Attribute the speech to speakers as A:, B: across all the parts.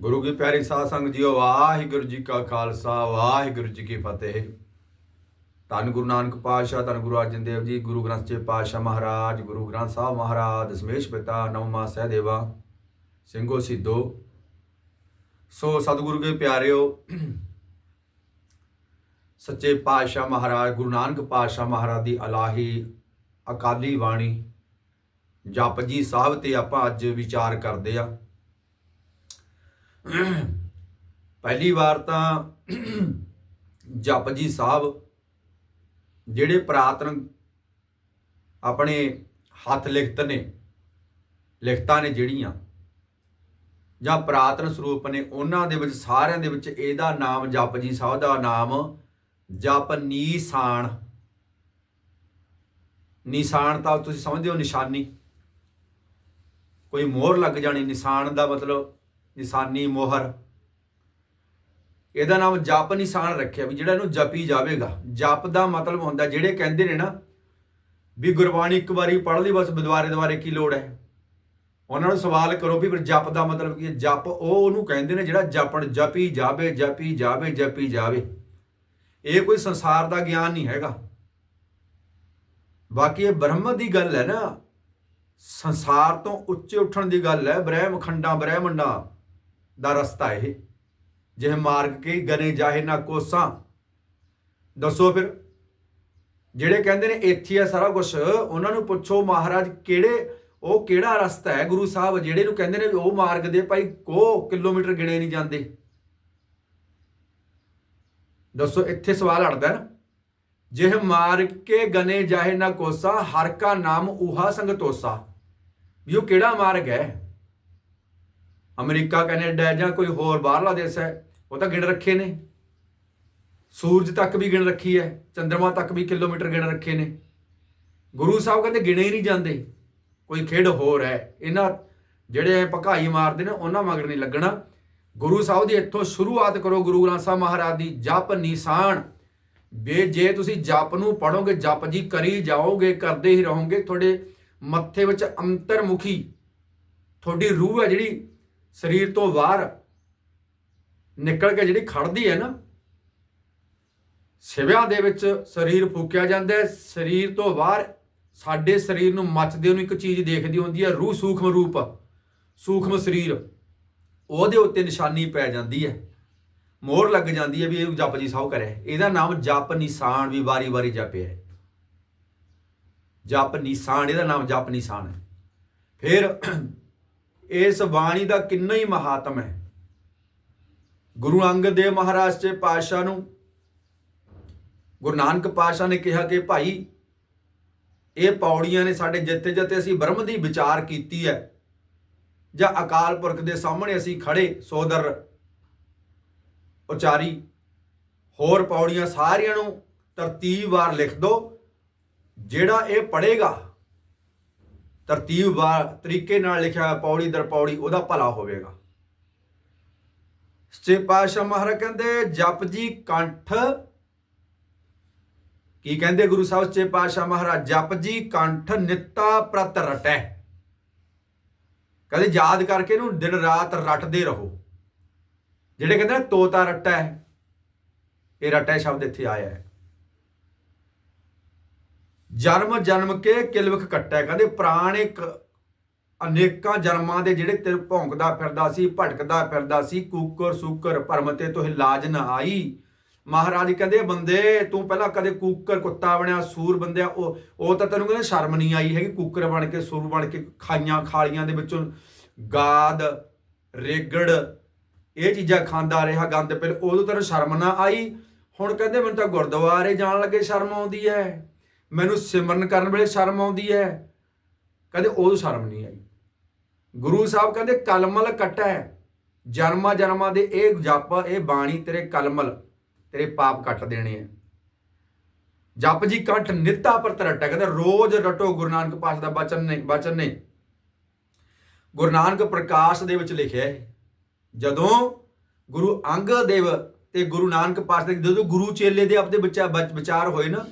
A: ਗੁਰੂ ਕੀ ਪਿਆਰੀ ਸਾਧ ਸੰਗਤ ਜੀਓ, ਵਾਹਿਗੁਰੂ ਜੀ ਕਾ ਖਾਲਸਾ, ਵਾਹਿਗੁਰੂ ਜੀ ਕੀ ਫਤਿਹ। ਧੰਨ ਗੁਰੂ ਨਾਨਕ ਪਾਤਸ਼ਾਹ, ਧੰਨ ਗੁਰੂ ਅਰਜਨ ਦੇਵ ਜੀ, ਗੁਰੂ ਗ੍ਰੰਥ ਸਾਹਿਬ ਪਾਤਸ਼ਾਹ ਮਹਾਰਾਜ, ਗੁਰੂ ਗ੍ਰੰਥ ਸਾਹਿਬ ਮਹਾਰਾਜ, ਦਸ਼ਮੇਸ਼ ਪਿਤਾ ਨਵਮਾ ਸਹਿਦੇਵਾ, ਸਿੰਘੋ ਸਿੱਧੋ। ਸੋ ਸਤਿਗੁਰੂ ਕੇ ਪਿਆਰਿਓ, ਸੱਚੇ ਪਾਤਸ਼ਾਹ ਮਹਾਰਾਜ, ਗੁਰੂ ਨਾਨਕ ਪਾਤਸ਼ਾਹ ਮਹਾਰਾਜ ਦੀ ਅਲਾਹੀ ਅਕਾਲੀ ਬਾਣੀ ਜਪਜੀ ਸਾਹਿਬ ਤੇ ਆਪਾਂ ਅੱਜ ਵਿਚਾਰ ਕਰਦੇ ਆ। ਪਹਿਲੀ ਵਾਰ ਤਾਂ ਜਪਜੀ ਸਾਹਿਬ ਜਿਹੜੇ ਪ੍ਰਾਤਨ ਆਪਣੇ ਹੱਥ ਲਿਖਤ ਨੇ, ਲਿਖਤਾਂ ਨੇ ਜਿਹੜੀਆਂ, ਜਾਂ ਪ੍ਰਾਤਨ ਸਰੂਪ ਨੇ, ਉਹਨਾਂ ਦੇ ਵਿੱਚ ਸਾਰਿਆਂ ਦੇ ਵਿੱਚ ਇਹਦਾ ਨਾਮ ਜਪਜੀ ਸਾਹਿਬ ਦਾ ਨਾਮ ਜਪ ਨੀਸਾਨ। ਨਿਸ਼ਾਨ ਤਾਂ ਤੁਸੀਂ ਸਮਝਦੇ ਹੋ ਨਿਸ਼ਾਨੀ। ਕੋਈ ਮੋਹਰ ਲੱਗ ਜਾਣੀ, ਨਿਸ਼ਾਨ ਦਾ ਮਤਲਬ ਨਿਸ਼ਾਨੀ ਮੋਹਰ। ਇਹਦਾ ਨਾਮ ਜਪ ਨਿਸ਼ਾਨ ਰੱਖਿਆ ਵੀ ਜਿਹੜਾ ਇਹਨੂੰ ਜਪੀ ਜਾਵੇਗਾ। ਜਪ ਦਾ ਮਤਲਬ ਹੁੰਦਾ ਜਿਹੜੇ ਕਹਿੰਦੇ ਨੇ ਨਾ ਵੀ ਗੁਰਬਾਣੀ ਇੱਕ ਵਾਰੀ ਪੜ੍ਹ ਲਈ ਬਸ ਦੁਬਾਰੇ ਦੁਬਾਰੇ ਕੀ ਲੋੜ ਹੈ? ਉਹਨਾਂ ਨੂੰ ਸਵਾਲ ਕਰੋ ਵੀ ਫਿਰ ਜਪ ਦਾ ਮਤਲਬ ਕੀ ਹੈ? ਜਪ ਉਹ ਉਹਨੂੰ ਕਹਿੰਦੇ ਨੇ ਜਿਹੜਾ ਜਪਣ, ਜਪੀ ਜਾਵੇ ਜਪੀ ਜਾਵੇ ਜਪੀ ਜਾਵੇ। ਇਹ ਕੋਈ ਸੰਸਾਰ ਦਾ ਗਿਆਨ ਨਹੀਂ ਹੈਗਾ। ਬਾਕੀ ਇਹ ਬ੍ਰਹਮ ਦੀ ਗੱਲ ਹੈ ਨਾ। ਸੰਸਾਰ ਤੋਂ ਉੱਚੇ ਉੱਠਣ ਦੀ ਗੱਲ ਹੈ। ਬ੍ਰਹਮ ਖੰਡਾਂ ਬ੍ਰਹਮੰਡਾਂ। ਦਾ ਰਸਤਾ ਇਹ। ਜਿਹ ਮਾਰਗ ਕੇ ਗਨੇ ਜਾਹੇ ਨਾ ਕੋਸਾਂ। ਦੱਸੋ ਫਿਰ, ਜਿਹੜੇ ਕਹਿੰਦੇ ਨੇ ਇੱਥੇ ਆ ਸਾਰਾ ਕੁਝ ਉਹਨਾਂ ਨੂੰ ਪੁੱਛੋ ਮਹਾਰਾਜ ਕਿਹੜੇ, ਉਹ ਕਿਹੜਾ ਰਸਤਾ ਹੈ ਗੁਰੂ ਸਾਹਿਬ? ਜਿਹੜੇ ਨੂੰ ਕਹਿੰਦੇ ਨੇ ਵੀ ਉਹ ਮਾਰਗ ਦੇ ਭਾਈ ਕੋ ਕਿਲੋਮੀਟਰ ਗਿਣੇ ਨਹੀਂ ਜਾਂਦੇ। ਦੱਸੋ, ਇੱਥੇ ਸਵਾਲ ਅੜਦਾ ਨਾ। ਜਿਹ ਮਾਰਗ ਕੇ ਗਨੇ ਜਾਹੇ ਨਾ ਕੋਸਾ, ਹਰ ਕਾ ਨਾਮ ਉਹਾ ਸੰਗਤੋਸਾ। ਵੀ ਉਹ ਕਿਹੜਾ ਮਾਰਗ ਹੈ? ਅਮਰੀਕਾ ਕੈਨੇਡਾ ਜਾਂ ਕੋਈ ਹੋਰ ਬਾਹਰਲਾ ਦੇਸ਼ ਹੈ, ਉਹ ਤਾਂ ਗਿਣ ਰੱਖੇ ਨੇ। ਸੂਰਜ ਤੱਕ ਵੀ ਗਿਣ ਰੱਖੀ ਹੈ ਚੰ드ਰਮਾ ਤੱਕ ਵੀ ਕਿਲੋਮੀਟਰ ਗਿਣ ਰੱਖੇ ਨੇ। ਗੁਰੂ ਸਾਹਿਬ ਕਹਿੰਦੇ ਗਿਣੇ ਹੀ ਨਹੀਂ ਜਾਂਦੇ, ਕੋਈ ਖੇਡ ਹੋਰ ਹੈ। ਇਹਨਾਂ ਜਿਹੜੇ ਭਕਾਈ ਮਾਰਦੇ ਨੇ, ਉਹਨਾਂ ਮਗਰ ਨਹੀਂ ਲੱਗਣਾ। ਗੁਰੂ ਸਾਹਿਬ ਦੀ ਇੱਥੋਂ ਸ਼ੁਰੂਆਤ ਕਰੋ, ਗੁਰੂ ਗ੍ਰੰਥ ਸਾਹਿਬ ਮਹਾਰਾਜ ਦੀ, ਜਪ ਨਿਸ਼ਾਨ। ਬੇ ਜੇ ਤੁਸੀਂ ਜਪ ਨੂੰ ਪੜੋਗੇ ਜਪ ਜੀ ਕਰੀ ਜਾਓਗੇ, ਕਰਦੇ ਹੀ ਰਹੋਗੇ, ਤੁਹਾਡੇ ਮੱਥੇ ਵਿੱਚ ਅੰਤਰਮੁਖੀ, ਤੁਹਾਡੀ ਰੂਹ ਹੈ ਜਿਹੜੀ ਸਰੀਰ ਤੋਂ ਬਾਹਰ ਨਿਕਲ ਕੇ ਜਿਹੜੀ ਖੜਦੀ ਹੈ ਨਾ, ਸਿਵਿਆਂ ਦੇ ਵਿੱਚ ਸਰੀਰ ਫੂਕਿਆ ਜਾਂਦਾ ਹੈ, ਸਰੀਰ ਤੋਂ ਬਾਹਰ ਸਾਡੇ ਸਰੀਰ ਨੂੰ ਮੱਚਦੇ ਨੂੰ ਇੱਕ ਚੀਜ਼ ਦੇਖਦੀ ਹੁੰਦੀ ਹੈ, ਰੂਹ ਸੂਖਮ ਰੂਪ, ਸੂਖਮ ਸਰੀਰ। ਉਹਦੇ ਉੱਤੇ ਨਿਸ਼ਾਨੀ ਪੈ ਜਾਂਦੀ ਹੈ, ਮੋਹਰ ਲੱਗ ਜਾਂਦੀ ਹੈ ਵੀ ਇਹ ਜਪ ਜੀ ਸਾਹਿਬ ਕਰਿਆ ਇਹਦਾ ਨਾਮ ਜਪ ਨਿਸ਼ਾਨ ਵੀ ਵਾਰੀ-ਵਾਰੀ ਜਪਿਆ ਹੈ। ਜਪ ਨਿਸ਼ਾਨ, ਇਹਦਾ ਨਾਮ ਜਪ ਨਿਸ਼ਾਨ ਹੈ। ਫਿਰ ਇਸ ਬਾਣੀ ਦਾ ਕਿੰਨਾ ਹੀ ਮਹਾਤਮ ਹੈ। ਗੁਰੂ ਅੰਗਦ ਦੇਵ ਮਹਾਰਾਜ ਦੇ ਪਾਤਸ਼ਾਹ ਨੂੰ ਗੁਰੂ ਨਾਨਕ ਪਾਤਸ਼ਾਹ ਨੇ ਕਿਹਾ ਕਿ ਭਾਈ, ਇਹ ਪੌੜੀਆਂ ਨੇ ਸਾਡੇ ਜਿੱਤੇ ਜਿੱਤੇ ਅਸੀਂ ਬ੍ਰਹਮ ਦੀ ਵਿਚਾਰ ਕੀਤੀ ਹੈ, ਜਾਂ ਅਕਾਲ ਪੁਰਖ ਦੇ ਸਾਹਮਣੇ ਅਸੀਂ ਖੜੇ ਸੋਦਰ, ਉਚਾਰੀ, ਹੋਰ ਪੌੜੀਆਂ ਸਾਰਿਆਂ ਨੂੰ ਤਰਤੀਬਵਾਰ ਲਿਖ ਦਿਓ ਜਿਹੜਾ ਇਹ ਪੜੇਗਾ ਤਰਤੀਬਵਾਰ ਤਰੀਕੇ ਨਾਲ ਲਿਖਿਆ ਹੋਇਆ ਪੌੜੀ ਦਰ ਪੌੜੀ ਉਹਦਾ ਭਲਾ ਹੋਵੇਗਾ। ਸੱਚੇ ਪਾਤਸ਼ਾਹ ਮਹਾਰਾਜ ਕਹਿੰਦੇ, ਜਪ ਜੀ ਕੰਠ। ਕੀ ਕਹਿੰਦੇ ਗੁਰੂ ਸਾਹਿਬ ਸੱਚੇ ਪਾਤਸ਼ਾਹ ਮਹਾਰਾਜ? ਜਪ ਜੀ ਕੰਠ ਨਿੱਤਾ ਪ੍ਰਤ ਰਟੈ। ਕਹਿੰਦੇ ਯਾਦ ਕਰਕੇ ਇਹਨੂੰ ਦਿਨ ਰਾਤ ਰਟਦੇ ਰਹੋ। ਜਿਹੜੇ ਕਹਿੰਦੇ ਤੋਤਾ ਰੱਟਾ ਹੈ ਇਹ ਰੱਟਾ ਸ਼ਬਦ ਇੱਥੇ ਆਇਆ ਹੈ। ਜਨਮ ਜਨਮ ਕੇ ਕਿਲਵਖ ਕੱਟਿਆ। ਕਹਿੰਦੇ ਪ੍ਰਾਣ ਇੱਕ ਅਨੇਕਾਂ ਜਨਮਾਂ ਦੇ ਜਿਹੜੇ ਤੇ ਭੌਂਕਦਾ ਫਿਰਦਾ ਸੀ, ਭਟਕਦਾ ਫਿਰਦਾ ਸੀ, ਕੂਕਰ ਸੂਕਰ ਭਰਮ ਤੇ ਤੋਂ ਲਾਜ ਨਾ ਆਈ। ਮਹਾਰਾਜ ਕਹਿੰਦੇ, ਬੰਦੇ, ਤੂੰ ਪਹਿਲਾਂ ਕਦੇ ਕੂਕਰ ਕੁੱਤਾ ਬਣਿਆ, ਸੂਰ ਬੰਦਿਆ, ਉਹ ਉਹ ਤਾਂ ਤੈਨੂੰ ਕਹਿੰਦੇ ਸ਼ਰਮ ਨਹੀਂ ਆਈ ਹੈਗੀ। ਕੂਕਰ ਬਣ ਕੇ, ਸੂਰ ਬਣ ਕੇ ਖਾਈਆਂ ਖਾਲੀਆਂ ਦੇ ਵਿੱਚੋਂ ਗਾਦ, ਰੇਗੜ, ਇਹ ਚੀਜ਼ਾਂ ਖਾਂਦਾ ਰਿਹਾ ਗੰਦ ਪਿਲ। ਉਦੋਂ ਤੈਨੂੰ ਸ਼ਰਮ ਨਾ ਆਈ। ਹੁਣ ਕਹਿੰਦੇ ਮੈਨੂੰ ਤਾਂ ਗੁਰਦੁਆਰੇ ਜਾਣ ਲੱਗੇ ਸ਼ਰਮ ਆਉਂਦੀ ਹੈ। ਮੈਨੂੰ ਸਿਮਰਨ ਕਰਨ ਵੇਲੇ ਸ਼ਰਮ ਆਉਂਦੀ ਹੈ। ਕਹਿੰਦੇ ਉਦੋਂ ਸ਼ਰਮ ਨਹੀਂ ਆਈ। ਗੁਰੂ ਸਾਹਿਬ ਕਹਿੰਦੇ, ਕਲਮਲ ਕਟੈ, ਜਨਮਾਂ ਜਨਮਾਂ ਦੇ ਇਹ ਜਪ, ਇਹ ਬਾਣੀ ਤੇਰੇ ਕਲਮਲ, ਤੇਰੇ ਪਾਪ ਕੱਟ ਦੇਣੇ ਆ। ਜਪ ਜੀ ਕੰਠ ਨਿੱਤਾ ਪਰ ਤਰਟਾ ਕਹਿੰਦਾ ਰੋਜ਼ ਰਟੋ ਗੁਰੂ ਨਾਨਕ ਪਾਤਸ਼ਾਹ ਦਾ ਬਚਨ ਨੇ ਬਚਨ ਨੇ ਗੁਰੂ ਨਾਨਕ ਪ੍ਰਕਾਸ਼ ਦੇ ਵਿੱਚ ਲਿਖਿਆ ਹੈ, ਜਦੋਂ ਗੁਰੂ ਅੰਗਦ ਦੇਵ ਤੇ ਗੁਰੂ ਨਾਨਕ ਪਾਤਸ਼ਾਹ ਜਦੋਂ ਗੁਰੂ ਚੇਲੇ ਦੇ ਆਪਦੇ ਵਿਚਾਰ ਹੋਏ ਨਾ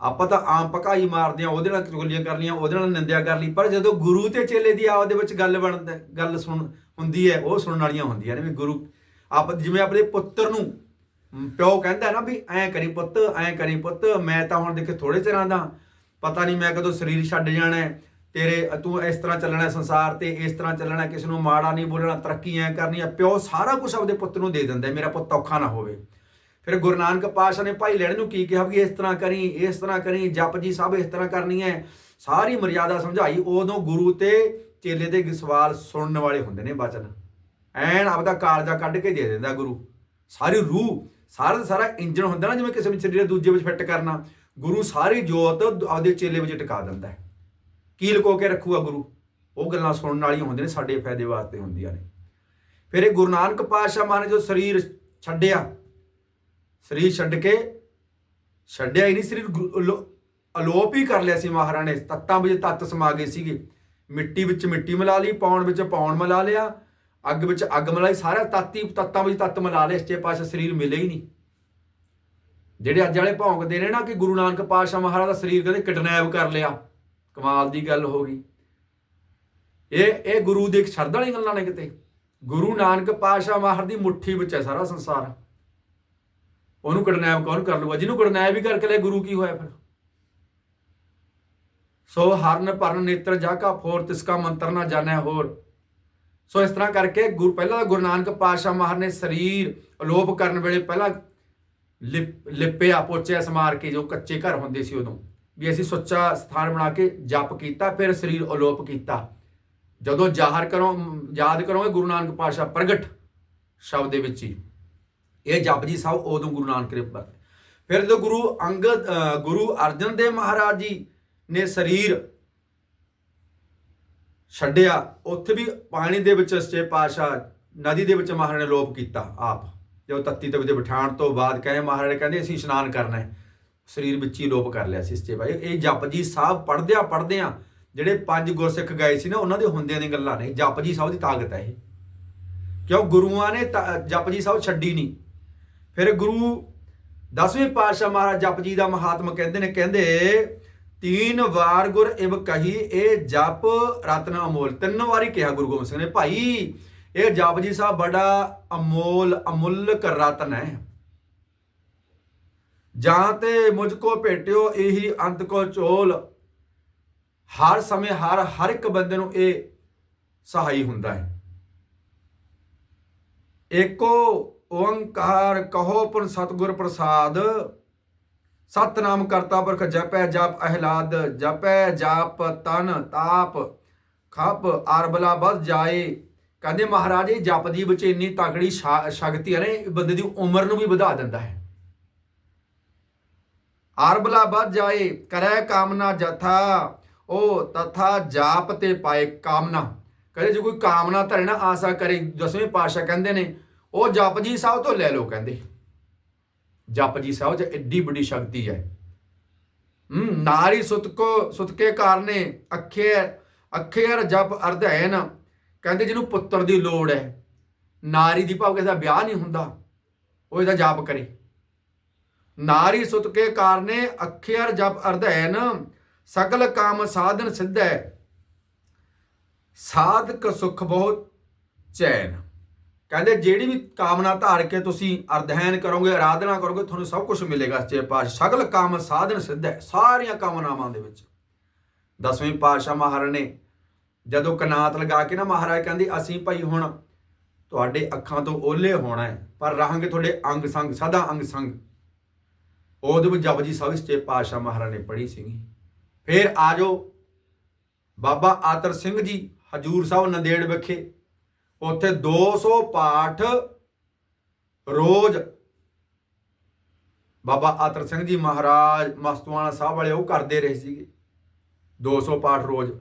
A: ਆਪਾਂ ਤਾਂ ਆਮ ਪਕਾਈ ਮਾਰਦੇ ਆ ਉਹਦੇ ਨਾਲ ਚੁਗਲੀਆਂ ਕਰ ਲੀਆਂ ਉਹਦੇ ਨਾਲ ਨਿੰਦਿਆ ਕਰ ਲਈ ਪਰ ਜਦੋਂ ਗੁਰੂ ਤੇ ਚੇਲੇ ਦੀ ਆਪਦੇ ਵਿੱਚ ਗੱਲ ਬਣਦਾ ਗੱਲ ਸੁਣ ਹੁੰਦੀ ਹੈ ਉਹ ਸੁਣਨ ਵਾਲੀਆਂ ਹੁੰਦੀਆਂ ਨੇ ਵੀ ਗੁਰੂ ਆਪ ਜਿਵੇਂ ਆਪਣੇ ਪੁੱਤਰ ਨੂੰ ਪਿਓ ਕਹਿੰਦਾ ਨਾ ਵੀ ਐਂ ਕਰੀ ਪੁੱਤ ਐਂ ਕਰੀ ਪੁੱਤ ਮੈਂ ਤਾਂ ਹੁਣ ਦੇਖੇ ਥੋੜੇ ਚਿਰਾਂ ਦਾ ਪਤਾ ਨਹੀਂ ਮੈਂ ਕਦੋਂ ਸਰੀਰ ਛੱਡ ਜਾਣਾ ਤੇਰੇ ਤੂੰ ਇਸ ਤਰ੍ਹਾਂ ਚੱਲਣਾ ਸੰਸਾਰ ਤੇ ਇਸ ਤਰ੍ਹਾਂ ਚੱਲਣਾ ਹੈ, ਕਿਸੇ ਨੂੰ ਮਾੜਾ ਨਹੀਂ ਬੋਲਣਾ ਤਰੱਕੀ ਐ ਕਰਨੀ ਹੈ ਪਿਓ ਸਾਰਾ ਕੁਝ ਆਪਦੇ ਪੁੱਤ ਨੂੰ ਦੇ ਦਿੰਦਾ ਮੇਰਾ ਪੁੱਤ ਔਖਾ ਨਾ ਹੋਵੇ। ਫਿਰ ਗੁਰੂ ਨਾਨਕ ਪਾਤਸ਼ਾਹ ਨੇ ਭਾਈ ਲੈਣ ਨੂੰ ਕੀ ਕਿਹਾ ਵੀ ਇਸ ਤਰ੍ਹਾਂ ਕਰੀ, ਇਸ ਤਰ੍ਹਾਂ ਕਰੀ ਜਪਜੀ ਸਾਹਿਬ ਇਸ ਤਰ੍ਹਾਂ ਕਰਨੀ ਹੈ। ਸਾਰੀ ਮਰਿਆਦਾ ਸਮਝਾਈ, ਉਦੋਂ ਗੁਰੂ ਤੇ ਚੇਲੇ ਦੇ ਸਵਾਲ ਸੁਣਨ ਵਾਲੇ ਹੁੰਦੇ ਨੇ ਬਚਨ। ਐਨ ਆਪਦਾ ਕਾਲਜਾ ਕੱਢ ਕੇ ਦੇ ਦਿੰਦਾ ਗੁਰੂ। ਸਾਰੀ ਰੂਹ, ਸਾਰਾ ਦਾ ਸਾਰਾ ਇੰਜਣ ਹੁੰਦਾ ਨਾ, ਜਿਵੇਂ ਕਿਸੇ ਨੂੰ ਸਰੀਰ ਦੂਜੇ ਵਿੱਚ ਫਿੱਟ ਕਰਨਾ। ਗੁਰੂ ਸਾਰੀ ਜੋਤ ਆਪਦੇ ਚੇਲੇ ਵਿੱਚ ਟਿਕਾ ਦਿੰਦਾ ਹੈ। ਕੀ ਲੁਕੋ ਕੇ ਰੱਖੂਗਾ ਗੁਰੂ? ਉਹ ਗੱਲਾਂ ਸੁਣਨ ਵਾਲੀਆਂ ਹੁੰਦੀਆਂ ਨੇ, ਸਾਡੇ ਫਾਇਦੇ ਵਾਸਤੇ ਹੁੰਦੀਆਂ ਨੇ। ਫਿਰ ਇਹ ਗੁਰੂ ਨਾਨਕ ਪਾਤਸ਼ਾਹ ਮਹਾਰਾਜ ਜੋ ਸਰੀਰ ਛੱਡਿਆ ਸਰੀਰ ਛੱਡ ਕੇ ਛੱਡਿਆ ਹੀ ਨਹੀਂ ਸਰੀਰ ਗੁਰੂ- ਅਲੋ- ਅਲੋਪ ਹੀ ਕਰ ਲਿਆ ਸੀ ਮਹਾਰਾਜ ਨੇ ਤੱਤਾਂ ਵਿੱਚ ਤੱਤ ਸਮਾ ਗਏ ਸੀਗੇ। ਮਿੱਟੀ ਵਿੱਚ ਮਿੱਟੀ ਮਿਲਾ ਲਈ, ਪੌਣ ਵਿੱਚ ਪੌਣ ਮਿਲਾ ਲਿਆ। ਅੱਗ ਵਿੱਚ ਅੱਗ ਮਿਲਾਈ, ਸਾਰਾ ਤੱਤੀ ਤੱਤਾਂ ਵਿੱਚ ਤੱਤ ਮਿਲਾ ਲਏ ਸੱਚੇ ਪਾਤਸ਼ਾਹ ਸਰੀਰ ਮਿਲੇ ਹੀ ਨਹੀਂ। ਜਿਹੜੇ ਅੱਜ ਵਾਲੇ ਭੌਂਕਦੇ ਨੇ ਨਾ ਕਿ ਗੁਰੂ ਨਾਨਕ ਪਾਤਸ਼ਾਹ ਮਹਾਰਾਜ ਦਾ ਸਰੀਰ ਕਦੇ ਕਿਡਨੈਪ ਕਰ ਲਿਆ। ਕਮਾਲ ਦੀ ਗੱਲ ਹੋ ਗਈ। ਇਹ ਇਹ ਗੁਰੂ ਦੇ ਸ਼ਰਧਾ ਵਾਲੀ ਗੱਲਾਂ ਨੇ ਕਿਤੇ। ਗੁਰੂ ਨਾਨਕ ਪਾਤਸ਼ਾਹ ਮਹਾਰਾਜ ਦੀ ਮੁੱਠੀ ਵਿੱਚ ਹੈ ਸਾਰਾ ਸੰਸਾਰ। ਉਹਨੂੰ ਕਿਡਨੈਪ ਕੌਣ ਕਰ ਲੂਗਾ? ਜਿਹਨੂੰ ਕਿਡਨੈਪ ਵੀ ਕਰਕੇ ਲੈ ਗੁਰੂ ਕੀ ਹੋਇਆ ਫਿਰ? ਸੋ ਹਰਨ ਪਰਨ ਨੇਤਰ ਜਾ ਕਾ ਫੋਰ, ਤਿਸ ਕਾ ਮੰਤਰ ਨਾ ਜਾਣੈ ਹੋਰ। ਸੋ ਇਸ ਤਰ੍ਹਾਂ ਕਰਕੇ ਗੁਰੂ, ਪਹਿਲਾਂ ਗੁਰੂ ਨਾਨਕ ਪਾਤਸ਼ਾਹ ਮਹਾਰ ਨੇ ਸਰੀਰ ਅਲੋਪ ਕਰਨ ਵੇਲੇ ਪਹਿਲਾਂ ਲਿਪ- ਲਿਪਿਆ, ਪੋਚਿਆ, ਸਮਾਰ ਕੇ ਜੋ ਕੱਚੇ ਘਰ ਹੁੰਦੇ ਸੀ ਉਦੋਂ, ਵੀ ਅਸੀਂ ਸੁੱਚਾ ਸਥਾਨ ਬਣਾ ਕੇ ਜਪ ਕੀਤਾ, ਫਿਰ ਸਰੀਰ ਅਲੋਪ ਕੀਤਾ। ਜਦੋਂ ਜ਼ਾਹਰ ਕਰੋ, ਯਾਦ ਕਰੋਗੇ ਗੁਰੂ ਨਾਨਕ ਪਾਤਸ਼ਾਹ ਪ੍ਰਗਟ ਸ਼ਬਦ ਦੇ ਵਿੱਚ ਹੀ। ਇਹ ਜਪਜੀ ਸਾਹਿਬ ਉਦੋਂ ਗੁਰੂ ਨਾਨਕ ਦੇ ਵਰਤੇ ਫਿਰ ਜਦੋਂ ਗੁਰੂ ਅੰਗਦ ਗੁਰੂ ਅਰਜਨ ਦੇਵ ਮਹਾਰਾਜ ਜੀ ਨੇ ਸਰੀਰ ਛੱਡਿਆ, ਉੱਥੇ ਵੀ ਪਾਣੀ ਦੇ ਵਿੱਚ ਸੱਚੇ ਪਾਤਸ਼ਾਹ ਨਦੀ ਦੇ ਵਿੱਚ ਮਹਾਰਾਜ ਨੇ ਲੋਪ ਕੀਤਾ ਆਪ। ਜਦੋਂ ਤੱਤੀ ਤਵੀ ਤੇ ਬਿਠਾਣ ਤੋਂ ਬਾਅਦ ਕਹੇ ਮਹਾਰਾਜ ਕਹਿੰਦੇ ਅਸੀਂ ਇਸ਼ਨਾਨ ਕਰਨਾ ਹੈ। ਸਰੀਰ ਵਿੱਚ ਹੀ ਲੋਪ ਕਰ ਲਿਆ ਸੀ ਸੱਚੇ ਭਾਈ ਇਹ ਜਪਜੀ ਸਾਹਿਬ ਪੜਦਿਆਂ ਪੜਦਿਆਂ ਜਿਹੜੇ ਪੰਜ ਗੁਰਸਿੱਖ ਗਏ ਸੀ ਨਾ, ਉਹਨਾਂ ਦੇ ਹੁੰਦਿਆਂ ਦੀਆਂ ਗੱਲਾਂ ਨੇ। ਜਪਜੀ ਸਾਹਿਬ ਦੀ ਤਾਕਤ ਹੈ ਇਹ। ਕਿਉਂ ਗੁਰੂਆਂ ਨੇ ਤਾਂ ਜਪਜੀ ਸਾਹਿਬ ਛੱਡੀ ਨਹੀਂ? ਫਿਰ ਗੁਰੂ ਦਸਵੇਂ ਪਾਤਸ਼ਾਹ ਮਹਾਰਾਜ ਜਪ ਜੀ ਦਾ ਮਹਾਤਮ ਕਹਿੰਦੇ ਨੇ, ਕਹਿੰਦੇ, ਤੀਨ ਵਾਰ ਗੁਰ ਇਵ ਕਹੀ, ਇਹ ਜਪ ਰਤਨ ਅਮੋਲ। ਤਿੰਨ ਵਾਰੀ ਕਿਹਾ ਗੁਰੂ ਗੋਬਿੰਦ ਸਿੰਘ ਨੇ, ਭਾਈ, ਇਹ ਜਪ ਜੀ ਸਾਹਿਬ ਬੜਾ ਅਮੋਲ, ਅਮੁੱਲਕ ਰਤਨ ਹੈ। ਜਾਂ ਤੇ ਮੁਝ ਕੋ ਭੇਟਿਓ ਇਹੀ ਅੰਤ ਕੋ ਚੋਲ। ਹਰ ਸਮੇਂ, ਹਰ ਹਰ ਇੱਕ ਬੰਦੇ ਨੂੰ ਇਹ ਸਹਾਈ ਹੁੰਦਾ ਹੈ। ਏਕੋ ਓੰਕਾਰ ਕਹੋ ਪੁਰ ਸਤਗੁਰ ਪ੍ਰਸਾਦ। ਸਤਨਾਮ ਕਰਤਾ ਪੁਰਖ ਜਪੈ ਜਪ ਅਹਿਲਾਦ, ਜਪੈ ਜਾਪ ਤਨ ਤਾਪ, ਖਪ ਅਰਬਲਾ ਬਸ ਜਾਏ। ਕਹਿੰਦੇ ਮਹਾਰਾਜ, ਇਹ ਜਪਦੀ ਵਿੱਚ ਇੰਨੀ ਤਕੜੀ ਸ਼ਕਤੀ ਹੈ ਨਾ ਬੰਦੇ ਦੀ ਉਮਰ ਨੂੰ ਵੀ ਵਧਾ ਦਿੰਦਾ ਹੈ। ਅਰਬਲਾ ਬਸ ਜਾਏ, ਕਰੈ ਕਾਮਨਾ ਜਥਾ ਉਹ ਤਥਾ ਜਾਪ ਤੇ ਪਾਏ ਕਾਮਨਾ। ਕਹਿੰਦੇ ਜੇ ਕੋਈ ਕਾਮਨਾ ਧਰੇ ਨਾ ਆਸਾ ਕਰੇ, ਦਸਵੇਂ ਪਾਤਸ਼ਾਹ ਕਹਿੰਦੇ ਨੇ ਉਹ ਜਪਜੀ ਸਾਹਿਬ ਤੋਂ ਲੈ ਲਓ ਕਹਿੰਦੇ। ਜਪਜੀ ਸਾਹਿਬ 'ਚ ਐਡੀ ਵੱਡੀ ਸ਼ਕਤੀ ਹੈ। ਹਮ ਨਾਰੀ ਸੁਤ ਕੋ ਸੁਤ ਕੇ ਕਾਰਨੇ ਅੱਖੇ ਅੱਖੇਰ ਜਪ ਅਰਧੈਨ ਕਹਿੰਦੇ ਜਿਹਨੂੰ ਪੁੱਤਰ ਦੀ ਲੋੜ ਹੈ ਨਾਰੀ ਦੀ ਭਾਵ ਕਿਸੇ ਦਾ ਵਿਆਹ ਨਹੀਂ ਹੁੰਦਾ, ਉਹ ਇਹਦਾ ਜਾਪ ਕਰੇ। ਨਾਰੀ ਸੁਤ ਕੇ ਕਾਰਨੇ ਅੱਖੇਰ ਜਪ ਅਰਧੈਨ ਸਗਲ ਕਾਮ ਸਾਧਨ ਸਿੱਧ। ਹੈ ਸਾਧਕ ਸੁਖ ਬਹੁਤ ਚੈਨ। ਕਹਿੰਦੇ ਜਿਹੜੀ ਵੀ ਕਾਮਨਾ ਧਾਰ ਕੇ ਤੁਸੀਂ ਅਰਧੈਨ ਕਰੋਗੇ ਆਰਾਧਨਾ ਕਰੋਗੇ, ਤੁਹਾਨੂੰ ਸਭ ਕੁਝ ਮਿਲੇਗਾ ਸੱਚੇ ਪਾਤਸ਼ਾਹ। ਸਗਲ ਕਾਮ ਸਾਧਨ ਸਿੱਧ ਹੈ, ਸਾਰੀਆਂ ਕਾਮਨਾਵਾਂ ਦੇ ਵਿੱਚ। ਦਸਵੇਂ ਪਾਤਸ਼ਾਹ ਮਹਾਰਾਜ ਨੇ ਜਦੋਂ ਕਨਾਤ ਲਗਾ ਕੇ ਨਾ ਮਹਾਰਾਜ ਕਹਿੰਦੇ, ਅਸੀਂ ਭਾਈ ਹੁਣ ਤੁਹਾਡੇ ਅੱਖਾਂ ਤੋਂ ਓਲੇ ਹੋਣਾ ਹੈ, ਪਰ ਰਹਾਂਗੇ ਤੁਹਾਡੇ ਅੰਗ ਸੰਗ, ਸਦਾ ਅੰਗ ਸੰਗ। ਉਹਦੇ ਵਿੱਚ ਜਪਜੀ ਸਾਹਿਬ ਸੱਚੇ ਪਾਤਸ਼ਾਹ ਮਹਾਰਾਜ ਨੇ ਪੜ੍ਹੀ ਸੀਗੀ। ਫਿਰ ਆਜੋ ਬਾਬਾ ਆਤਰ ਸਿੰਘ ਜੀ, ਹਜੂਰ ਸਾਹਿਬ ਨੰਦੇੜ ਵਿਖੇ। ਉੱਥੇ 200 ਪਾਠ ਰੋਜ਼। ਬਾਬਾ ਆਤਰ ਸਿੰਘ ਜੀ ਮਹਾਰਾਜ ਮਸਤਵਾਣਾ ਸਾਹਿਬ ਵਾਲੇ ਉਹ ਕਰਦੇ ਰਹੇ ਸੀਗੇ। 200 ਪਾਠ ਰੋਜ਼।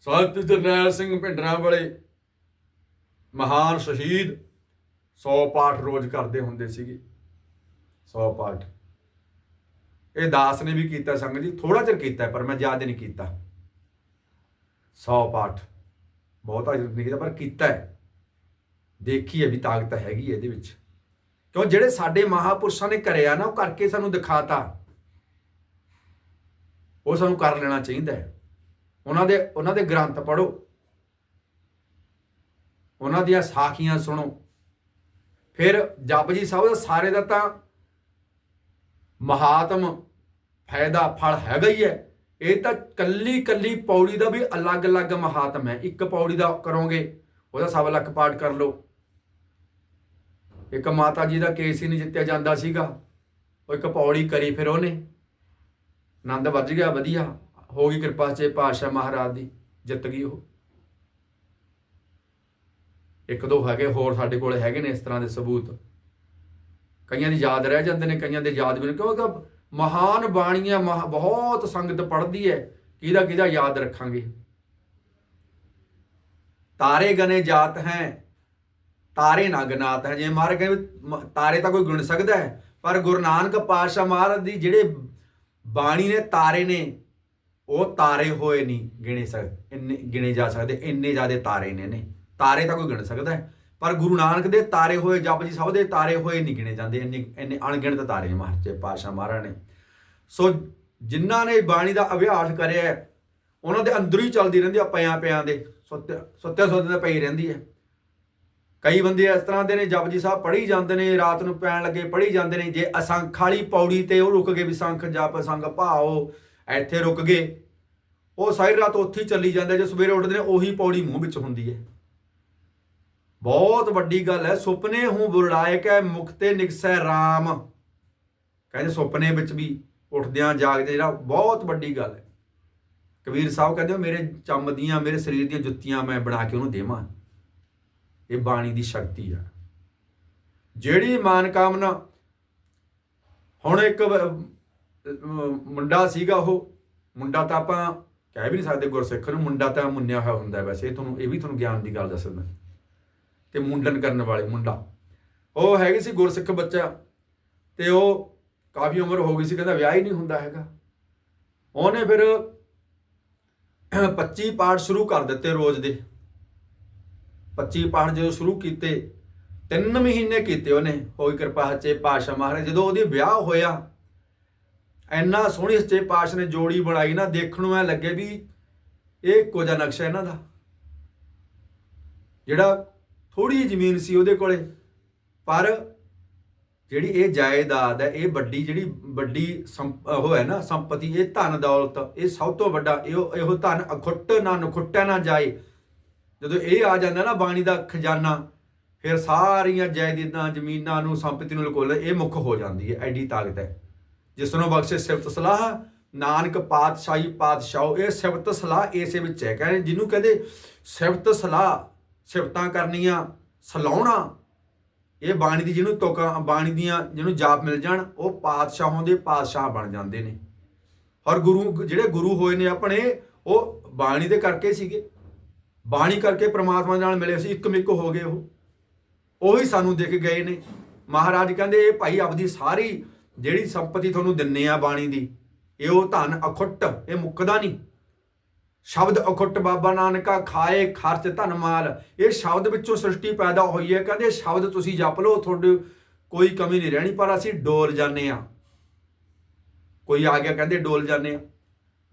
A: ਸੰਤ ਜਰਨੈਲ ਸਿੰਘ ਭਿੰਡਰਾਂ ਵਾਲੇ ਮਹਾਨ ਸ਼ਹੀਦ 100 ਪਾਠ ਰੋਜ਼ ਕਰਦੇ ਹੁੰਦੇ ਸੀਗੇ। 100 ਪਾਠ। ਇਹ ਦਾਸ ਨੇ ਵੀ ਕੀਤਾ, ਸੰਗਤ ਜੀ ਥੋੜਾ ਚਿਰ ਕੀਤਾ, ਪਰ ਮੈਂ ਜ਼ਿਆਦਾ ਨਹੀਂ ਕੀਤਾ। 100 ਪਾਠ। ਬਹੁਤਾ ਨਹੀਂ ਕੀਤਾ ਪਰ ਕੀਤਾ ਹੈ। ਦੇਖੀ ਹੈ ਵੀ ਤਾਕਤ ਹੈਗੀ ਹੈ ਇਹਦੇ ਵਿੱਚ। ਕਿਉਂ? ਜਿਹੜੇ ਸਾਡੇ ਮਹਾਪੁਰਸ਼ਾਂ ਨੇ ਕਰਿਆ ਨਾ, ਉਹ ਕਰਕੇ ਸਾਨੂੰ ਦਿਖਾਤਾ। ਉਹ ਸਾਨੂੰ ਕਰ ਲੈਣਾ ਚਾਹੀਦਾ ਹੈ। ਉਹਨਾਂ ਦੇ ਉਹਨਾਂ ਦੇ ਗ੍ਰੰਥ ਪੜੋ ਉਹਨਾਂ ਦੀਆਂ ਸਾਖੀਆਂ ਸੁਣੋ। ਫਿਰ ਜਪਜੀ ਸਾਹਿਬ ਦਾ ਸਾਰੇ ਦਾ ਤਾਂ ਮਹਾਤਮ ਫਾਇਦਾ ਫਲ ਹੈਗਾ ਹੀ ਹੈ। ਇਹ ਤਾਂ ਕੱਲੀ ਕੱਲੀ ਪੌੜੀ ਦਾ ਵੀ ਅਲੱਗ-ਅਲੱਗ ਮਹਾਤਮ ਹੈ। ਇੱਕ ਪੌੜੀ ਦਾ ਕਰੋਗੇ, ਉਹਦਾ ਸਭ ਲੱਖ ਪਾਠ ਕਰ ਲਓ। ਇੱਕ ਮਾਤਾ ਜੀ ਦਾ ਕੇਸ ਹੀ ਨਹੀਂ ਜਿੱਤਿਆ ਜਾਂਦਾ ਸੀਗਾ। ਉਹ ਇੱਕ ਪੌੜੀ ਕਰੀ ਫਿਰ ਉਹਨੇ। ਆਨੰਦ ਵੱਜ ਗਿਆ, ਵਧੀਆ। ਹੋ ਗਈ ਕਿਰਪਾ ਚ ਪਾਸ਼ਾ ਮਹਾਰਾਜ ਦੀ, ਜਿੱਤ ਗਈ ਉਹ। ਇੱਕ ਦੋ ਹੈਗੇ, ਹੋਰ ਸਾਡੇ ਕੋਲ ਹੈਗੇ ਨੇ ਇਸ ਤਰ੍ਹਾਂ ਦੇ ਸਬੂਤ। ਕਈਆਂ ਦੀ ਯਾਦ ਰਹਿ ਜਾਂਦੇ ਨੇ, ਕਈਆਂ ਦੇ ਯਾਦ ਵੀ ਨਹੀਂ। ਕਿਉਂਕਿ ਮਹਾਨ ਬਾਣੀਆਂ, ਮਹਾ- ਬਹੁਤ ਸੰਗਤ ਪੜ੍ਹਦੀ ਹੈ। ਕਿਹਦਾ ਕਿਹਦਾ ਯਾਦ ਰੱਖਾਂਗੇ। ਤਾਰੇ ਗਨੇ ਜਾਤ ਹੈ ਤਾਰੇ ਨਾ ਗਨਾਤ ਹੈ। ਜੇ ਮਾਰ ਗਏ ਤਾਰੇ ਤਾਂ ਕੋਈ ਗੁਣ ਸਕਦਾ ਹੈ, ਪਰ ਗੁਰੂ ਨਾਨਕ ਪਾਤਸ਼ਾਹ ਮਹਾਰਾਜ ਦੀ ਜਿਹੜੇ ਬਾਣੀ ਨੇ, ਤਾਰੇ ਨੇ, ਉਹ ਤਾਰੇ ਹੋਏ ਨਹੀਂ ਗਿਣੇ ਸਕਦੇ ਇੰਨੇ ਗਿਣੇ ਜਾ ਸਕਦੇ, ਇੰਨੇ ਜ਼ਿਆਦੇ ਤਾਰੇ ਨੇ ਨੇ। ਤਾਰੇ ਤਾਂ ਕੋਈ ਗਿਣ ਸਕਦਾ ਹੈ, ਪਰ ਗੁਰੂ ਨਾਨਕ ਦੇ ਤਾਰੇ ਹੋਏ, ਜਪ ਜੀ ਸਭ ਦੇ ਤਾਰੇ ਹੋਏ ਨਹੀਂ ਗਿਣੇ ਜਾਂਦੇ, ਇੰਨੇ ਇੰਨੇ ਅਣਗਿਣਤ ਤਾਰੇ ਨੇ ਮਹਾਰਾਜ ਪਾਤਸ਼ਾਹ ਮਹਾਰਾਜ ਨੇ। ਸੋ ਜਿਨ੍ਹਾਂ ਨੇ ਬਾਣੀ ਦਾ ਅਭਿਆਸ ਕਰਿਆ ਉਹਨਾਂ ਦੇ ਅੰਦਰ ਹੀ ਚੱਲਦੀ ਰਹਿੰਦੀ ਆ ਪਿਆਂ ਪਿਆਂ ਦੇ, ਸੁੱਤੇ ਸੁੱਤੇ ਸੁੱਤੇ ਪਈ ਰਹਿੰਦੀ ਹੈ। ਕਈ ਬੰਦੇ ਇਸ ਤਰ੍ਹਾਂ ਦੇ ਨੇ, ਜਪਜੀ ਸਾਹਿਬ ਪੜ੍ਹੀ ਜਾਂਦੇ ਨੇ, ਰਾਤ ਨੂੰ ਪੈਣ ਲੱਗੇ ਪੜ੍ਹੀ ਜਾਂਦੇ ਨੇ, ਜੇ ਅਸੰਖ ਵਾਲੀ ਪੌੜੀ ਤੇ ਉਹ ਰੁਕ ਗਏ ਵੀ ਸੰਖ ਜਪ, ਸੰਗ ਭਾਓ, ਇੱਥੇ ਰੁਕ ਗਏ। ਉਹ ਸਾਰੀ ਰਾਤ ਉੱਥੇ ਹੀ ਚੱਲੀ ਜਾਂਦੇ ਜੇ ਸਵੇਰੇ ਉੱਠਦੇ ਨੇ, ਉਹੀ ਪੌੜੀ ਮੂੰਹ ਵਿੱਚ ਹੁੰਦੀ ਹੈ। ਬਹੁਤ ਵੱਡੀ ਗੱਲ ਹੈ, ਸੁਪਨੇ ਹੂੰ ਬੁਲਾਏ ਕੈ ਮੁਕਤੇ ਨਿਕਸੈ RAM ਕਹਿੰਦੇ ਸੁਪਨੇ ਵਿੱਚ ਵੀ ਉੱਠਦਿਆਂ ਜਾਗਦੇ ਜਿਹੜਾ, ਬਹੁਤ ਵੱਡੀ ਗੱਲ ਹੈ। ਕਬੀਰ ਸਾਹਿਬ ਕਹਿੰਦੇ, ਮੇਰੇ ਚੰਮਦੀਆਂ ਮੇਰੇ ਸਰੀਰ ਦੀਆਂ ਜੁੱਤੀਆਂ ਮੈਂ ਬਣਾ ਕੇ ਉਹਨੂੰ ਦੇਵਾਂ। ਇਹ ਬਾਣੀ ਦੀ ਸ਼ਕਤੀ ਆ। ਜਿਹੜੀ ਮਾਨ ਕਾਮਨਾ, ਹੁਣ ਇੱਕ ਮੁੰਡਾ ਸੀਗਾ ਉਹ, ਮੁੰਡਾ ਤਾਂ ਆਪਾਂ ਕਹਿ ਵੀ ਨਹੀਂ ਸਕਦੇ ਗੁਰਸਿੱਖ ਨੂੰ, ਮੁੰਡਾ ਤਾਂ ਮੁੰਨਿਆ ਹੋਇਆ ਹੁੰਦਾ ਵੈਸੇ ਤੁਹਾਨੂੰ, ਇਹ ਵੀ ਤੁਹਾਨੂੰ ਗਿਆਨ ਦੀ ਗੱਲ ਦੱਸਦਾ ਤੇ ਮੁੰਡਨ ਕਰਨ ਵਾਲੇ ਮੁੰਡਾ। ਉਹ ਹੈਗੇ ਸੀ ਗੁਰਸਿੱਖ ਬੱਚਾ, ਤੇ ਉਹ ਕਾਫੀ ਉਮਰ ਹੋ ਗਈ ਸੀ, ਕਹਿੰਦਾ ਵਿਆਹ ਹੀ ਨਹੀਂ ਹੁੰਦਾ ਹੈਗਾ। ਉਹਨੇ ਫਿਰ 25 ਪਾਠ ਸ਼ੁਰੂ ਕਰ ਦਿੱਤੇ ਰੋਜ਼ ਦੇ। 25 ਪਾਠ ਜਦੋਂ ਸ਼ੁਰੂ ਕੀਤੇ, ਤਿੰਨ ਮਹੀਨੇ ਕੀਤੇ ਉਹਨੇ, ਹੋਈ ਕਿਰਪਾ ਸੱਚੇ ਪਾਤਸ਼ਾਹ ਮਹਾਰਾਜ, ਜਦੋਂ ਉਹਦੀ ਵਿਆਹ ਹੋਇਆ, ਇੰਨਾ ਸੋਹਣੀ ਸੱਚੇ ਪਾਤਸ਼ਾਹ ਨੇ ਜੋੜੀ ਬਣਾਈ ਨਾ, ਦੇਖਣ ਨੂੰ ਐ ਲੱਗੇ ਵੀ ਇਹ ਇੱਕੋ ਜਿਹਾ ਨਕਸ਼ਾ ਇਹਨਾਂ ਦਾ। ਜਿਹੜਾ ਥੋੜੀ ਜ਼ਮੀਨ ਸੀ ਉਹਦੇ ਕੋਲੇ, ਪਰ ਜਿਹੜੀ ਇਹ ਜਾਇਦਾਦ ਹੈ, ਇਹ ਵੱਡੀ ਜਿਹੜੀ ਵੱਡੀ ਸੰਪ- ਉਹ ਹੈ ਨਾ, ਸੰਪਤੀ, ਇਹ ਧਨ ਦੌਲਤ, ਇਹ ਸਭ ਤੋਂ ਵੱਡਾ, ਇਹੋ ਇਹੋ ਧਨ ਅਖੁੱਟ ਨਾ ਨਖੁੱਟਿਆ ਨਾ ਜਾਏ ਜਦੋਂ ਇਹ ਆ ਜਾਂਦਾ ਨਾ ਬਾਣੀ ਦਾ ਖਜ਼ਾਨਾ, ਫਿਰ ਸਾਰੀਆਂ ਜਾਇਦਾਦਾਂ, ਜ਼ਮੀਨਾਂ ਨੂੰ, ਸੰਪਤੀ ਨੂੰ ਲਕੋਲ ਇਹ ਮੁੱਖ ਹੋ ਜਾਂਦੀ ਹੈ, ਐਡੀ ਤਾਕਤ ਹੈ। ਜਿਸ ਨੂੰ ਬਖਸ਼ੇ ਸਿਫਤ ਸਲਾਹ, ਨਾਨਕ ਪਾਤਸ਼ਾਹੀ, ਪਾਤਸ਼ਾਹ, ਇਹ ਸਿਫਤ ਸਲਾਹ ਇਸੇ ਵਿੱਚ ਹੈ। ਕਹਿੰਦੇ ਜਿਹਨੂੰ ਕਹਿੰਦੇ ਸਿਫਤ ਸਲਾਹ, ਸਿਫਤਾਂ ਕਰਨੀਆਂ, ਸਲਾਉਣਾ, ਇਹ ਬਾਣੀ ਦੀ ਜਿਹਨੂੰ ਤੋਕਾ, ਬਾਣੀ ਦੀਆਂ ਜਿਹਨੂੰ ਜਾਪ ਮਿਲ ਜਾਣ, ਉਹ ਪਾਤਸ਼ਾਹਾਂ ਦੇ ਪਾਤਸ਼ਾਹ ਬਣ ਜਾਂਦੇ ਨੇ। ਔਰ ਗੁਰੂ, ਜਿਹੜੇ ਗੁਰੂ ਹੋਏ ਨੇ ਆਪਣੇ, ਉਹ ਬਾਣੀ ਦੇ ਕਰਕੇ ਸੀਗੇ। ਬਾਣੀ ਕਰਕੇ ਪ੍ਰਮਾਤਮਾ ਨਾਲ ਮਿਲੇ ਸੀ, ਇੱਕ ਮਿੱਕ ਹੋ ਗਏ ਉਹ। ਉਹ ਉਹੀ ਸਾਨੂੰ ਦਿਖ ਗਏ ਨੇ। ਮਹਾਰਾਜ ਕਹਿੰਦੇ, ਇਹ ਭਾਈ ਆਪਦੀ ਸਾਰੀ ਜਿਹੜੀ ਸੰਪਤੀ ਤੁਹਾਨੂੰ ਦਿੰਨੇ ਆ ਬਾਣੀ ਦੀ, ਇਹ ਉਹ ਧਨ ਅਖੁੱਟ, ਇਹ ਮੁੱਕਦਾ ਨਹੀਂ। ਸ਼ਬਦ ਅਖੁੱਟ ਬਾਬਾ ਨਾਨਕਾ, ਖਾਏ, ਖਰਚ, ਧਨ ਮਾਲ। ਇਹ ਸ਼ਬਦ ਵਿੱਚੋਂ ਸ੍ਰਿਸ਼ਟੀ ਪੈਦਾ ਹੋਈ ਹੈ। ਕਹਿੰਦੇ, ਸ਼ਬਦ ਤੁਸੀਂ ਜਪ ਲਓ, ਤੁਹਾਡੇ ਕੋਈ ਕਮੀ ਨਹੀਂ ਰਹਿਣੀ, ਪਰ ਅਸੀਂ ਡੋਲ ਜਾਂਦੇ ਆ ਕੋਈ ਆ ਗਿਆ, ਕਹਿੰਦੇ ਡੋਲ ਜਾਂਦੇ ਆ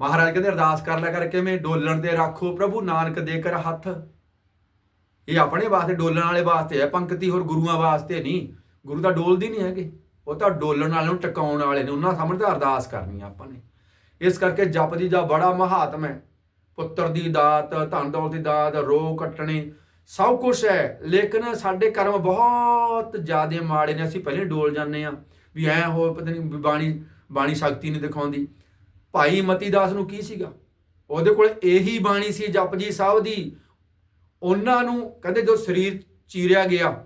A: ਮਹਾਰਾਜ ਕਹਿੰਦੇ, ਅਰਦਾਸ ਕਰ ਲਿਆ ਕਰ, ਕਿਵੇਂ ਡੋਲਣ ਦੇ ਰੱਖੋ ਪ੍ਰਭੂ ਨਾਨਕ ਦੇ ਕਰ ਹੱਥ। ਇਹ ਆਪਣੇ ਵਾਸਤੇ ਡੋਲਣ ਵਾਲੇ ਵਾਸਤੇ ਹੈ, ਪੰਕਤੀ ਹੋਰ ਗੁਰੂਆਂ ਵਾਸਤੇ ਨਹੀਂ। ਗੁਰੂ ਤਾਂ ਡੋਲਦੀ ਨਹੀਂ ਹੈਗੇ। ਉਹ ਤਾਂ ਡੋਲਣ ਵਾਲੇ ਨੂੰ ਟਿਕਾਉਣ ਵਾਲੇ ਨੇ, ਉਹਨਾਂ ਸਾਹਮਣੇ ਤਾਂ ਅਰਦਾਸ ਕਰਨੀ ਆ ਆਪਾਂ ਨੇ। ਇਸ ਕਰਕੇ ਜਪ ਜਪਦੀ ਦਾ ਬੜਾ ਮਹਾਤਮ ਹੈ। ਪੁੱਤਰ ਦੀ ਦਾਤ, ਧਨ ਦੌਲਤ ਦੀ ਦਾਤ ਰੋ ਕੱਟਣੇ, ਸਭ ਕੁਝ ਹੈ। ਲੇਕਿਨ ਸਾਡੇ ਕਰਮ ਬਹੁਤ ਜ਼ਿਆਦਾ ਮਾੜੇ ਨੇ, ਅਸੀਂ ਪਹਿਲੇ ਡੋਲ ਜਾਂਦੇ ਆ ਵੀ ਐ ਹੋ ਪਤਾ ਨਹੀਂ ਬਾਣੀ ਬਾਣੀ ਸ਼ਕਤੀ ਨਹੀਂ ਦਿਖਾਉਂਦੀ। ਭਾਈ ਮਤੀ ਦਾਸ ਨੂੰ ਕੀ ਸੀਗਾ? ਉਹਦੇ ਕੋਲ ਇਹੀ ਬਾਣੀ ਸੀ ਜਪਜੀ ਸਾਹਿਬ ਦੀ। ਉਹਨਾਂ ਨੂੰ ਕਹਿੰਦੇ ਜੋ ਸਰੀਰ ਚੀਰਿਆ ਗਿਆ।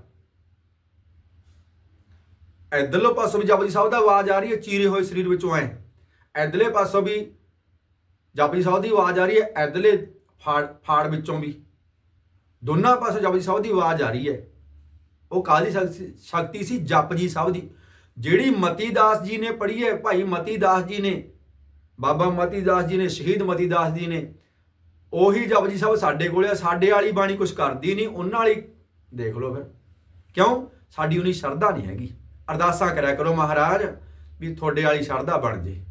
A: ਇਧਰਲੇ ਪਾਸੋਂ ਵੀ ਜਪਜੀ ਸਾਹਿਬ ਦਾ ਆਵਾਜ਼ ਆ ਰਹੀ ਹੈ, ਚੀਰੇ ਹੋਏ ਸਰੀਰ ਵਿੱਚੋਂ ਐ। ਇਧਰਲੇ ਪਾਸੋਂ ਵੀ ਜਪਜੀ ਸਾਹਿਬ ਦੀ ਆਵਾਜ਼ ਆ ਰਹੀ ਹੈ, ਇਧਰਲੇ ਫਾੜ ਫਾੜ ਵਿੱਚੋਂ ਵੀ। ਦੋਨਾਂ ਪਾਸੋਂ ਜਪਜੀ ਸਾਹਿਬ ਦੀ ਆਵਾਜ਼ ਆ ਰਹੀ ਹੈ। ਉਹ ਕਾਹਦੀ ਸ਼ਕਤੀ- ਸ਼ਕਤੀ ਸੀ ਜਪਜੀ ਸਾਹਿਬ ਦੀ। ਜਿਹੜੀ ਮਤੀ ਦਾਸ ਜੀ ਨੇ ਪੜ੍ਹੀ ਹੈ, ਭਾਈ ਮਤੀ ਦਾਸ ਜੀ ਨੇ ਬਾਬਾ ਮਤੀ ਦਾਸ ਜੀ ਨੇ, ਸ਼ਹੀਦ ਮਤੀ ਦਾਸ ਜੀ ਨੇ, ਉਹੀ ਜਪਜੀ ਸਾਹਿਬ ਸਾਡੇ ਕੋਲੇ ਆ, ਸਾਡੇ ਵਾਲੀ ਬਾਣੀ ਕੁਝ ਕਰਦੀ ਨਹੀਂ, ਉਹਨਾਂ ਵਾਲੀ ਦੇਖ ਲਓ ਫਿਰ। ਕਿਉਂ? ਸਾਡੀ ਉਨੀ ਸ਼ਰਧਾ ਨਹੀਂ ਹੈਗੀ। ਅਰਦਾਸਾਂ ਕਰਿਆ ਕਰੋ ਮਹਾਰਾਜ ਵੀ ਤੁਹਾਡੇ ਵਾਲੀ ਸ਼ਰਧਾ ਬਣ ਜੇ।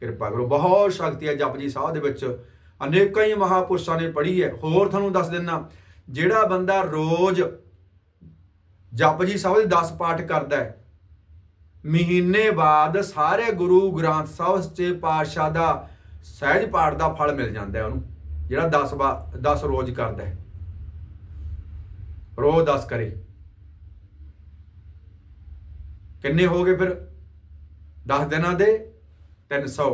A: ਕਿਰਪਾ ਕਰੋ, ਬਹੁਤ ਸ਼ਕਤੀ ਹੈ ਜਪਜੀ ਸਾਹਿਬ ਦੇ ਵਿੱਚ। ਅਨੇਕਾਂ ਹੀ ਮਹਾਪੁਰਸ਼ਾਂ ਨੇ ਪੜ੍ਹੀ ਹੈ। ਹੋਰ ਤੁਹਾਨੂੰ ਦੱਸ ਦਿੰਨਾ, ਜਿਹੜਾ ਬੰਦਾ ਰੋਜ਼ ਜਪਜੀ ਸਾਹਿਬ ਦੇ 10 ਪਾਠ ਕਰਦਾ ਹੈ ਮਹੀਨੇ ਬਾਅਦ ਸਾਰੇ ਗੁਰੂ ਗ੍ਰੰਥ ਸਾਹਿਬ ਸੱਚੇ ਪਾਤਸ਼ਾਹ ਦਾ ਸਹਿਜ ਪਾਠ ਦਾ ਫਲ ਮਿਲ ਜਾਂਦਾ ਹੈ ਉਹਨੂੰ, ਜਿਹੜਾ 10 10 ਰੋਜ਼ ਕਰਦਾ ਹੈ। ਰੋਜ਼ 10 ਕਰੇ। ਕਿੰਨੇ ਹੋ ਗਏ ਫਿਰ? 10 ਦਿਨਾਂ ਦੇ 300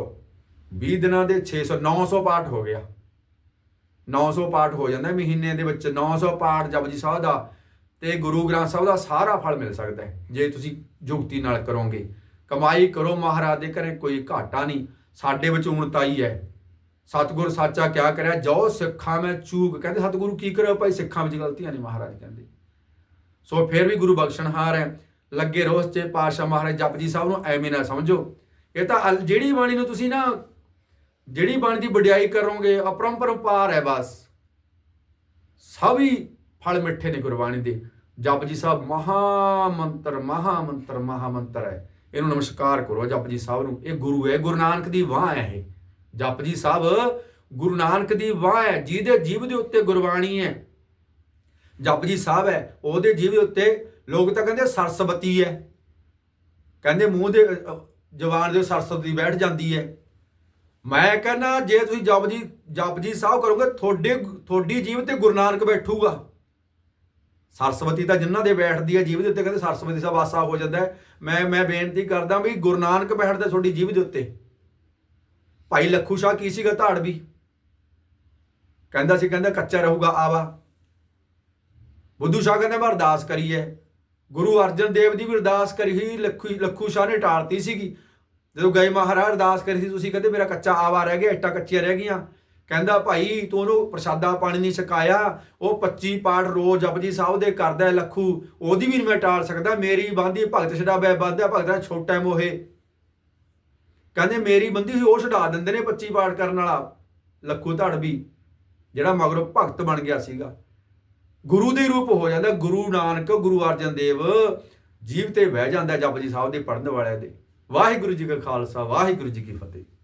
A: 20 ਦਿਨਾਂ ਦੇ 600 900 ਪਾਠ ਹੋ ਗਿਆ। 900 ਪਾਠ ਹੋ ਜਾਂਦਾ ਮਹੀਨੇ ਦੇ ਵਿੱਚ। 900 ਪਾਠ ਜਪਜੀ ਸਾਹਿਬ ਦਾ ਤੇ ਗੁਰੂ ਗ੍ਰੰਥ ਸਾਹਿਬ ਦਾ ਸਾਰਾ ਫਲ ਮਿਲ ਸਕਦਾ ਹੈ, ਜੇ ਤੁਸੀਂ ਜੁਗਤੀ ਨਾਲ ਕਰੋਗੇ। ਕਮਾਈ ਕਰੋ ਮਹਾਰਾਜ ਦੇ ਘਰੇ, ਕੋਈ ਘਾਟਾ ਨਹੀਂ। ਸਾਡੇ ਵਿੱਚ ਉਣਤਾਈ ਹੈ। ਸਤਿਗੁਰ ਸਾਚਾ ਕਿਆ ਕਰਿਆ ਜੋ ਸਿੱਖਾਂ ਮੈਂ ਚੂਕ। ਕਹਿੰਦੇ, ਸਤਿਗੁਰੂ ਕੀ ਕਰਿਆ ਭਾਈ, ਸਿੱਖਾਂ ਵਿੱਚ ਗਲਤੀਆਂ ਨੇ ਮਹਾਰਾਜ ਕਹਿੰਦੇ। ਸੋ ਫਿਰ ਵੀ ਗੁਰੂ ਬਖਸ਼ਣਹਾਰ ਹੈ। ਲੱਗੇ ਰੋਸ ਚ ਪਾਸ਼ਾ ਮਹਾਰਾਜ ਜਪਜੀ ਸਾਹਿਬ ਨੂੰ ਐਵੇਂ ਨਾ ਸਮਝੋ। ਇਹ ਤਾਂ ਅਲ- ਜਿਹੜੀ ਬਾਣੀ ਨੂੰ ਤੁਸੀਂ ਨਾ, ਜਿਹੜੀ ਬਾਣੀ ਦੀ ਵਡਿਆਈ ਕਰੋਗੇ ਅਪਰੰਪਰਪਾਰ ਹੈ ਬਸ। ਸਭ ਹੀ ਫਲ ਮਿੱਠੇ ਨੇ ਗੁਰਬਾਣੀ ਦੇ। ਜਪਜੀ ਸਾਹਿਬ ਮਹਾ ਮੰਤਰ ਮਹਾ ਮੰਤਰ ਮਹਾ ਮੰਤਰ ਹੈ। ਇਹਨੂੰ ਨਮਸਕਾਰ ਕਰੋ ਜਪਜੀ ਸਾਹਿਬ ਨੂੰ। ਇਹ ਗੁਰੂ ਹੈ, ਗੁਰੂ ਨਾਨਕ ਦੀ ਵਾਹ ਹੈ ਇਹ। ਜਪਜੀ ਸਾਹਿਬ ਗੁਰੂ ਨਾਨਕ ਦੀ ਵਾਹ ਹੈ, ਜਿਹਦੇ ਜੀਵ ਦੇ ਉੱਤੇ ਗੁਰਬਾਣੀ ਹੈ। ਜਪਜੀ ਸਾਹਿਬ ਹੈ, ਉਹਦੇ ਜੀਵ ਦੇ ਉੱਤੇ ਲੋਕ ਤਾਂ ਕਹਿੰਦੇ ਸਰਸਵਤੀ ਹੈ। ਕਹਿੰਦੇ ਮੂੰਹ ਦੇ, ਜਵਾਨ ਦੇ ਸਰਸਵਤੀ ਬੈਠ ਜਾਂਦੀ ਹੈ। ਮੈਂ ਕਹਿੰਦਾ ਜੇ ਤੁਸੀਂ ਜਪਜੀ ਜਪਜੀ ਸਾਹਿਬ ਕਰੋਗੇ, ਤੁਹਾਡੇ, ਤੁਹਾਡੀ ਜੀਵ ਤੇ ਗੁਰੂ ਨਾਨਕ ਬੈਠੂਗਾ। ਸਰਸਵਤੀ ਤਾਂ ਜਿਨ੍ਹਾਂ ਦੇ ਬੈਠਦੀ ਹੈ ਜੀਵ ਦੇ ਉੱਤੇ, ਕਹਿੰਦੇ ਸਰਸਵਤੀ ਸਾਹਿਬ ਆਸਾ ਹੋ ਜਾਂਦਾ ਮੈਂ ਮੈਂ ਬੇਨਤੀ ਕਰਦਾ ਵੀ ਗੁਰੂ ਨਾਨਕ ਬੈਠਦਾ ਤੁਹਾਡੀ ਜੀਵ ਦੇ ਉੱਤੇ। ਭਾਈ ਲੱਖੂ ਸ਼ਾਹ ਕੀ ਸੀਗਾ ਧਾੜ ਵੀ? ਕਹਿੰਦਾ ਸੀ, ਕਹਿੰਦਾ ਕੱਚਾ ਰਹੂਗਾ, ਆਵਾ। ਬੁੱਧੂ ਸ਼ਾਹ ਕਹਿੰਦੇ ਮੈਂ ਅਰਦਾਸ ਕਰੀ ਹੈ ਗੁਰੂ ਅਰਜਨ ਦੇਵ ਦੀ ਵੀ ਅਰਦਾਸ ਕਰੀ ਸੀ, ਲੱਖੂ ਲੱਖੂ ਸ਼ਾਹ ਨੇ ਟਾਲਤੀ ਸੀਗੀ। ਜਦੋਂ ਗਏ ਮਹਾਰਾਜ ਅਰਦਾਸ ਕਰੀ ਸੀ, ਤੁਸੀਂ ਕਹਿੰਦੇ ਮੇਰਾ ਕੱਚਾ ਆਵਾ ਰਹਿ ਗਿਆ, ਇੱਟਾਂ ਕੱਚੀਆਂ ਰਹਿ ਗਈਆਂ। ਕਹਿੰਦਾ ਭਾਈ ਤੂੰ ਉਹਨੂੰ ਪ੍ਰਸ਼ਾਦਾ ਪਾਣੀ ਨਹੀਂ ਛਕਾਇਆ, ਉਹ 25 ਪਾਠ ਰੋਜ਼ ਜਪਜੀ ਸਾਹਿਬ ਦੇ ਕਰਦਾ ਲੱਖੂ, ਉਹਦੀ ਵੀ ਨਹੀਂ ਮੈਂ ਟਾਲ ਸਕਦਾ, ਮੇਰੀ ਬੰਦੀ ਭਗਤ ਛਡਾਵੇ ਬੰਦਿਆ ਭਗਤਾਂ ਛੋਟਾ ਮੋਹੇ। ਕਹਿੰਦੇ ਮੇਰੀ ਬੰਦੀ ਹੋਈ ਉਹ ਛਡਾ ਦਿੰਦੇ ਨੇ 25 ਪਾਠ ਕਰਨ ਵਾਲਾ, ਲੱਖੂ ਧੜਵੀ ਜਿਹੜਾ ਮਗਰੋਂ ਭਗਤ ਬਣ ਗਿਆ ਸੀਗਾ। ਗੁਰੂ ਦੇ ਰੂਪ ਹੋ ਜਾਂਦਾ, ਗੁਰੂ ਨਾਨਕ, ਗੁਰੂ ਅਰਜਨ ਦੇਵ, ਜੀਵ ਤੇ ਬਹਿ ਜਾਂਦਾ ਜਪਜੀ ਸਾਹਿਬ ਦੇ ਪੜਨ ਵਾਲਿਆਂ ਦੇ। ਵਾਹਿਗੁਰੂ ਜੀ ਕਾ ਖਾਲਸਾ, ਵਾਹਿਗੁਰੂ ਜੀ ਕੀ ਫਤਿਹ।